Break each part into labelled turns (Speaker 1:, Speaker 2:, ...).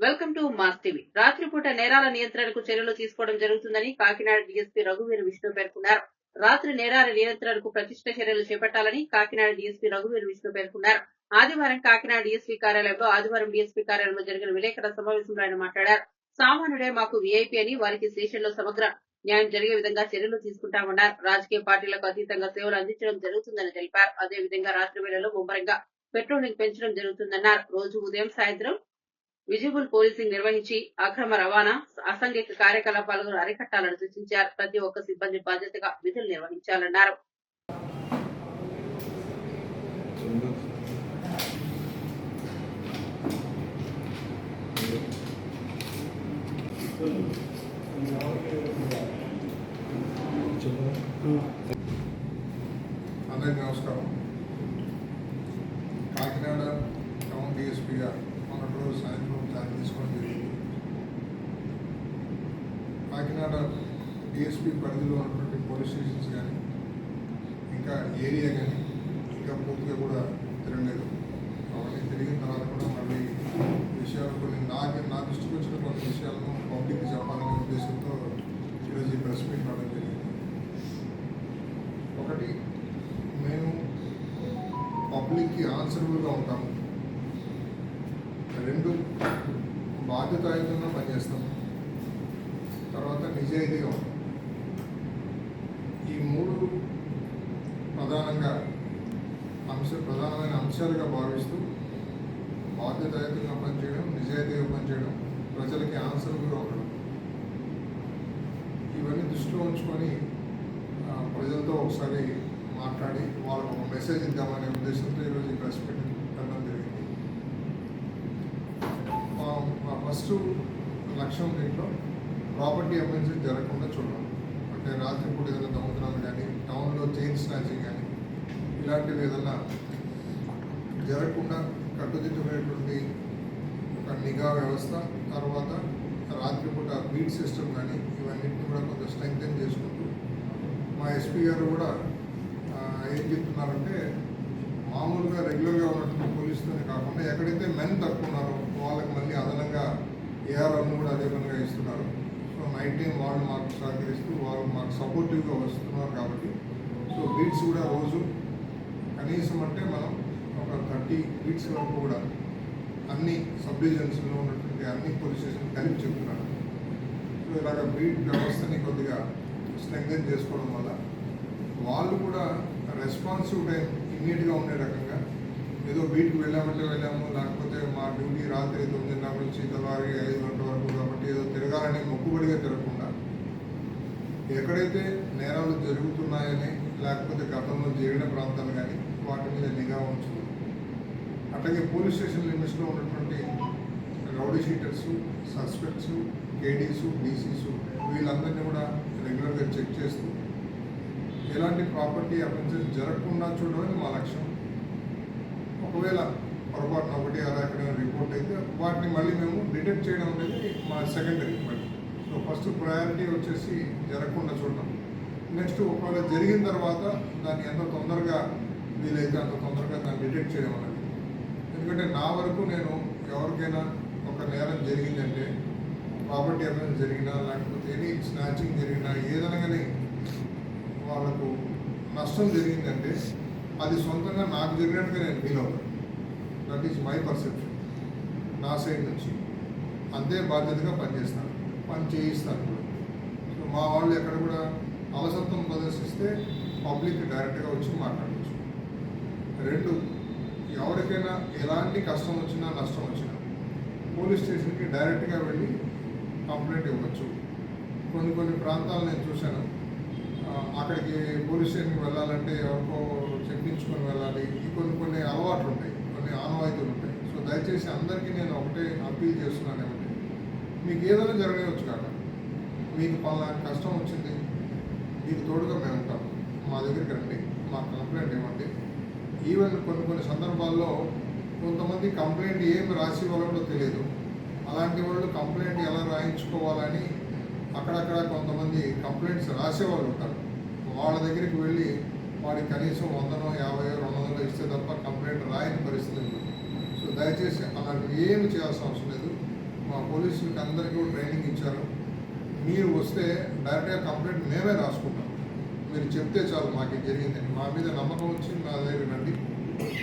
Speaker 1: Welcome to mass TV. రాత్రిపూట నేరాల నియంత్రణకు చర్యలు తీసుకోవడం జరుగుతుందని కాకినాడ డీఎస్పీ రఘువీర్ విష్ణు పేర్కొన్నారు. రాత్రి నేరాల నియంత్రణకు ప్రతిష్ట చర్యలు చేపట్టాలని కాకినాడ డీఎస్పీ రఘువీర్ విష్ణు పేర్కొన్నారు. ఆదివారం కాకినాడ డీఎస్పీ కార్యాలయంలో ఆదివారం డీఎస్పీ కార్యాలయంలో జరిగిన విలేకరుల సమావేశంలో ఆయన మాట్లాడారు. సామాన్యుడే మాకు వీఐపీ అని వారికి స్టేషన్లో సమగ్ర న్యాయం జరిగే విధంగా చర్యలు తీసుకుంటామన్నారు. రాజకీయ పార్టీలకు అతీతంగా సేవలు అందించడం జరుగుతుందని తెలిపారు. అదే విధంగా రాత్రి వేళలో ముమ్మరంగా పెట్రోలింగ్ పెంచడం జరుగుతుందన్నారు. రోజు ఉదయం సాయంత్రం విజిబుల్ పోలీసింగ్ నిర్వహించి అక్రమ రవాణా అసంఘిక కార్యకలాపాలను అరికట్టాలని సూచించారు. ప్రతి ఒక్క సిబ్బంది బాధ్యతగా విధులు నిర్వహించాలన్నారు.
Speaker 2: అందరికీ నమస్కారం కాకినాడ టౌన్ డిఎస్పీ గారు మొన్నటి రోజు సాయంత్రం దాన్ని తీసుకోవడం జరిగింది కాకినాడ డిఎస్పీ పరిధిలో ఉన్నటువంటి పోలీస్ స్టేషన్స్ కానీ ఇంకా ఏరియా కానీ ఇంకా పూర్తిగా కూడా తిరగలేదు. కాబట్టి తిరిగిన తర్వాత కూడా మళ్ళీ విషయాలు కొన్ని నాకు నా దృష్టికి వచ్చిన కొన్ని విషయాలను పబ్లిక్ చెప్పాలనే ఉద్దేశంతో ఈరోజు ఈ ప్రెస్ మీట్ రావడం జరిగింది. ఒకటి మేము పబ్లిక్కి ఆన్సరబుల్గా ఉంటాము. రెండు బాధ్యతాయుతంగా పనిచేస్తాము. తర్వాత నిజాయితీగా ఈ మూడు ప్రధానంగా అంశ ప్రధానమైన అంశాలుగా భావిస్తూ బాధ్యతాయుతంగా పనిచేయడం నిజాయితీగా పనిచేయడం ప్రజలకి ఆన్సరబుల్గా ఉండడం ఇవన్నీ దృష్టిలో ఉంచుకొని ప్రజలతో ఒకసారి మాట్లాడి వాళ్ళకు ఒక మెసేజ్ ఇద్దామనే ఉద్దేశంతో ఈరోజు ఈ ప్రెస్ మీట్ పెట్టడం జరిగింది. మా ఫస్ట్ లక్ష్యం దీంట్లో ప్రాపర్టీ అఫెన్సెస్ జరగకుండా చూడడం. అంటే రాత్రిపూట ఏదైనా దొంగతనాలు కానీ టౌన్లో చైన్ స్నాచింగ్ కానీ ఇలాంటివి ఏదైనా జరగకుండా కట్టుదిట్టమైనటువంటి ఒక నిఘా వ్యవస్థ తర్వాత రాత్రిపూట బీట్ సిస్టమ్ కానీ ఇవన్నింటినీ కూడా కొంత స్ట్రెంగ్తెన్ చేసుకుంటూ మా ఎస్పీ గారు కూడా ఏం చెప్తున్నారంటే మామూలుగా రెగ్యులర్గా ఉన్నటువంటి పోలీసులనే కాకుండా ఎక్కడైతే మెన్ తక్కువ ఉన్నారో వాళ్ళకి మళ్ళీ అదనంగా ఏఆర్ఎం కూడా అదే పనిగా ఇస్తున్నారు. నైట్ టైం వాళ్ళు మాకు సహకరిస్తూ వాళ్ళు మాకు సపోర్టివ్గా వస్తున్నారు కాబట్టి సో బీట్స్ కూడా రోజు కనీసం అంటే మనం ఒక థర్టీ బీట్స్ వరకు కూడా అన్ని సబ్ డివిజన్స్లో ఉన్నటువంటి అన్ని పోలీస్ స్టేషన్ కలిపి చెప్తున్నాను సో ఇలాగ బీట్ వ్యవస్థని కొద్దిగా స్ట్రెంగ్తన్ చేసుకోవడం వల్ల వాళ్ళు కూడా రెస్పాన్సివ్ టైం ఇమ్మీడియట్గా ఉండే రకంగా ఏదో బీట్కి వెళ్ళామంటే వెళ్ళాము లేకపోతే మా డ్యూటీ రాత్రి తొమ్మిదిన్నర నుంచి తెల్లవారి ఐదు గంటల ఏదో తిరగాలని మొక్కుబడిగా తిరగకుండా ఎక్కడైతే నేరాలు జరుగుతున్నాయని లేకపోతే గతంలో జరిగిన ప్రాంతాలు కానీ వాటి మీద నిఘా ఉంచుతూ అట్లాగే పోలీస్ స్టేషన్ లిమిట్స్లో ఉన్నటువంటి rowdy sheeters suspects KDs DCs వీళ్ళందరినీ కూడా రెగ్యులర్గా చెక్ చేస్తూ ఎలాంటి ప్రాపర్టీ అఫెన్సెస్ జరగకుండా చూడడం మా లక్ష్యం. ఒకవేళ పొరపాటున ఒకటి అలా ఇక్కడ రిపోర్ట్ అయితే వాటిని మళ్ళీ మేము డిటెక్ట్ చేయడం అనేది మా సెకండరీ మళ్ళీ సో ఫస్ట్ ప్రయారిటీ వచ్చేసి జరగకుండా చూడడం నెక్స్ట్ ఒకవేళ జరిగిన తర్వాత దాన్ని ఎంత తొందరగా వీలైతే అంత తొందరగా దాన్ని డిటెక్ట్ చేయడం అనేది. ఎందుకంటే నా వరకు నేను ఎవరికైనా ఒక నేరం జరిగిందంటే ప్రాపర్టీ ఏమైనా జరిగినా లేకపోతే ఎనీ స్నాచింగ్ జరిగినా ఏదైనా కానీ వాళ్ళకు నష్టం జరిగిందంటే అది సొంతంగా నాకు జరిగినట్టుగా నేను ఫీల్ అవుతాను. దట్ ఈజ్ మై పర్సెప్షన్ నా సైడ్ నుంచి. అంతే బాధ్యతగా పనిచేస్తాను. పని చేయిస్తాను కూడా. సో మా వాళ్ళు ఎక్కడ కూడా అలసత్వం ప్రదర్శిస్తే పబ్లిక్ డైరెక్ట్గా వచ్చి మాట్లాడవచ్చు రెండు ఎవరికైనా ఎలాంటి కష్టం వచ్చినా నష్టం వచ్చినా పోలీస్ స్టేషన్కి డైరెక్ట్గా వెళ్ళి కంప్లైంట్ ఇవ్వచ్చు. కొన్ని కొన్ని ప్రాంతాలు నేను చూశాను. అక్కడికి పోలీస్ స్టేషన్కి వెళ్ళాలంటే ఎవరికో చెప్పించుకొని వెళ్ళాలి. ఈ కొన్ని కొన్ని అలవాట్లు ఉంటాయి కొన్ని ఆనవాయితీలు ఉంటాయి. సో దయచేసి అందరికీ నేను ఒకటే అప్పీల్ చేస్తున్నాను ఏమంటే మీకు ఏదైనా జరగవచ్చు కాక మీకు పలానా కష్టం వచ్చింది మీకు తోడుగా మేము ఉంటాం. మా దగ్గరికి రండి మాకు కంప్లైంట్ ఇవ్వండి. ఈవెన్ కొన్ని కొన్ని సందర్భాల్లో కొంతమంది కంప్లైంట్ ఏం రాసి ఇవ్వాలో తెలియదు. అలాంటి వాళ్ళు కంప్లైంట్ ఎలా రాయించుకోవాలని అక్కడక్కడ కొంతమంది కంప్లైంట్స్ రాసేవాళ్ళు ఉంటారు. వాళ్ళ దగ్గరికి వెళ్ళి వాడికి కనీసం వందనో యాభై రెండు వందలు ఇస్తే తప్ప కంప్లైంట్ రాయని పరిస్థితి సో దయచేసి అలాంటివి ఏమి చేయాల్సిన అవసరం లేదు. మా పోలీసులకి అందరికీ కూడా ట్రైనింగ్ ఇచ్చారు. మీరు వస్తే డైరెక్ట్గా కంప్లైంట్ మేమే రాసుకుంటాం. మీరు చెప్తే చాలు మాకు జరిగింది జరిగిందని మా మీద నమ్మకం వచ్చి మా దగ్గర రండి.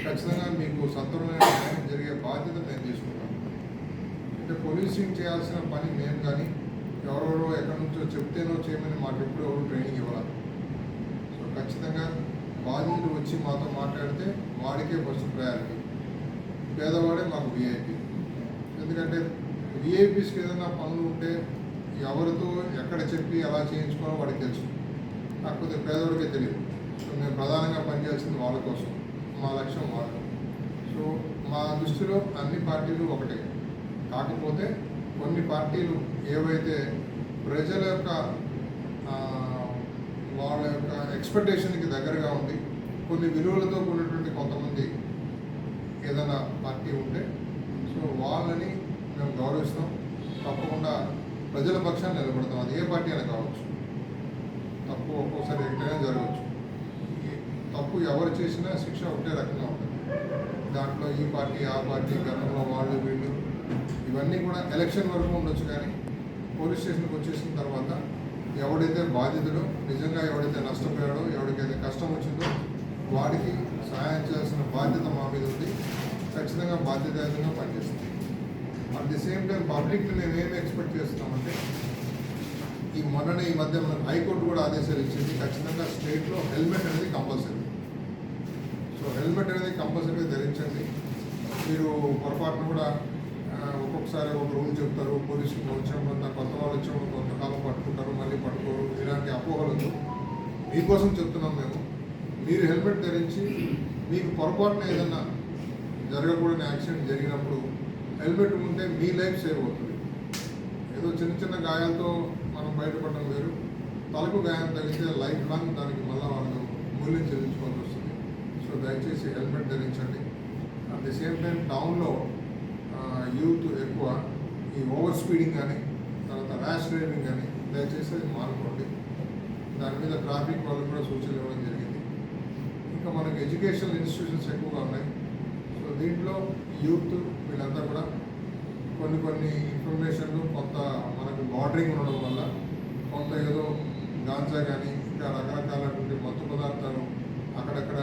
Speaker 2: ఖచ్చితంగా మీకు సత్వరమైన న్యాయం జరిగే బాధ్యత మేము తీసుకుంటాను. అంటే పోలీసింగ్ చేయాల్సిన పని మేము కానీ ఎవరెవరో ఎక్కడి నుంచో చెప్తేనో చేయమని మాకు ఎప్పుడు ఎవరు ట్రైనింగ్ ఇవ్వాలి ఖచ్చితంగా బాధితుడు వచ్చి మాతో మాట్లాడితే వాడికే ఫస్ట్ ప్రయారిటీ పేదవాడే మాకు విఐపీ ఎందుకంటే విఐపీస్కి ఏదైనా పనులు ఉంటే ఎవరితో ఎక్కడ చెప్పి ఎలా చేయించుకోవాలో వాడికి తెలుసు. కాకపోతే పేదవాడికే తెలియదు. సో మేము ప్రధానంగా పనిచేయాల్సింది వాళ్ళ కోసం. మా లక్ష్యం వాళ్ళు సో మా దృష్టిలో అన్ని పార్టీలు ఒకటే. కాకపోతే కొన్ని పార్టీలు ఏవైతే ప్రజల యొక్క వాళ్ళ యొక్క ఎక్స్పెక్టేషన్కి దగ్గరగా ఉంది. కొన్ని విలువలతో కూడినటువంటి కొంతమంది ఏదైనా పార్టీ ఉంటే సో వాళ్ళని మేము గౌరవిస్తాం. తప్పకుండా ప్రజల పక్షాన్ని నిలబడతాం. అది ఏ పార్టీ అయినా కావచ్చు. తప్పు ఒక్కోసారి ఎక్కడైనా జరగవచ్చు. తప్పు ఎవరు చేసినా శిక్ష ఒకటే రకంగా ఉంటుంది. దాంట్లో ఈ పార్టీ ఆ పార్టీ గతంలో వాళ్ళు వీళ్ళు ఇవన్నీ కూడా ఎలక్షన్ వరకు ఉండొచ్చు కానీ పోలీస్ స్టేషన్కి వచ్చేసిన తర్వాత ఎవడైతే బాధితుడో నిజంగా ఎవడైతే నష్టపోయాడో ఎవరికైతే కష్టం వచ్చిందో వాడికి సహాయం చేయాల్సిన బాధ్యత మా మీద ఉంది. ఖచ్చితంగా బాధ్యతాయుతంగా పనిచేస్తుంది. అట్ ది సేమ్ టైం పబ్లిక్ని మేము ఏమి ఎక్స్పెక్ట్ చేస్తున్నామంటే ఈ మొన్ననే ఈ మధ్య మనకు హైకోర్టు కూడా ఆదేశాలు ఇచ్చింది ఖచ్చితంగా స్టేట్లో హెల్మెట్ అనేది కంపల్సరీ సో హెల్మెట్ అనేది కంపల్సరీగా ధరించండి. మీరు పొరపాటున కూడా ఒక రూల్ చెప్తారు పోలీసులు వచ్చినప్పుడు కొత్త వాళ్ళు వచ్చినప్పుడు కొంతకాలం పట్టుకుంటారు మళ్ళీ పట్టుకోరు. ఇలాంటి అపోహలతో మీకోసం చెప్తున్నాం మేము. మీరు హెల్మెట్ ధరించి మీకు పొరపాటున ఏదన్నా జరగకూడని యాక్సిడెంట్ జరిగినప్పుడు హెల్మెట్ ఉంటే మీ లైఫ్ సేవ్ అవుతుంది. ఏదో చిన్న చిన్న గాయాలతో మనం బయటపడడం వేరు. తలకు గాయం తగిలితే లైఫ్ లాంగ్ దానికి మళ్ళీ వాళ్ళు మూల్యం చెల్లించుకోవాల్సి వస్తుంది. సో దయచేసి హెల్మెట్ ధరించండి. అట్ ది సేమ్ టైం టౌన్లో ఈ ఓవర్ స్పీడింగ్ కానీ తర్వాత ర్యాష్ డ్రైవింగ్ కానీ దయచేసి అది మానుకోండి. దాని మీద ట్రాఫిక్ వాళ్ళకి కూడా సూచనలు ఇవ్వడం జరిగింది. ఇంకా మనకి ఎడ్యుకేషనల్ ఇన్స్టిట్యూషన్స్ ఎక్కువగా ఉన్నాయి. సో దీంట్లో యూత్ వీళ్ళంతా కూడా కొన్ని కొన్ని ఇన్ఫర్మేషన్లు కొంత మనకు బార్డరింగ్ ఉండడం వల్ల కొంత ఏదో గాంజా కానీ ఇంకా రకరకాలటువంటి మత్తు పదార్థాలు అక్కడక్కడ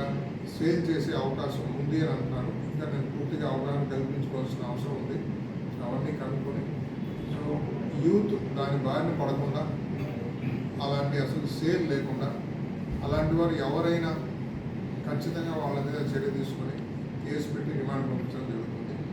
Speaker 2: సేల్ చేసే అవకాశం ఉంది అని అంటున్నారు. ఇంకా నేను పూర్తిగా అవగాహన కల్పించుకోవాల్సిన అవసరం ఉంది. అవన్నీ కనుక్కొని సో యూత్ దాని బారిన పడకుండా అలాంటి అసలు సేల్ లేకుండా అలాంటి వారు ఎవరైనా ఖచ్చితంగా వాళ్ళ మీద చర్య తీసుకొని కేసు పెట్టి రిమాండ్ పంపించడం జరుగుతుంది.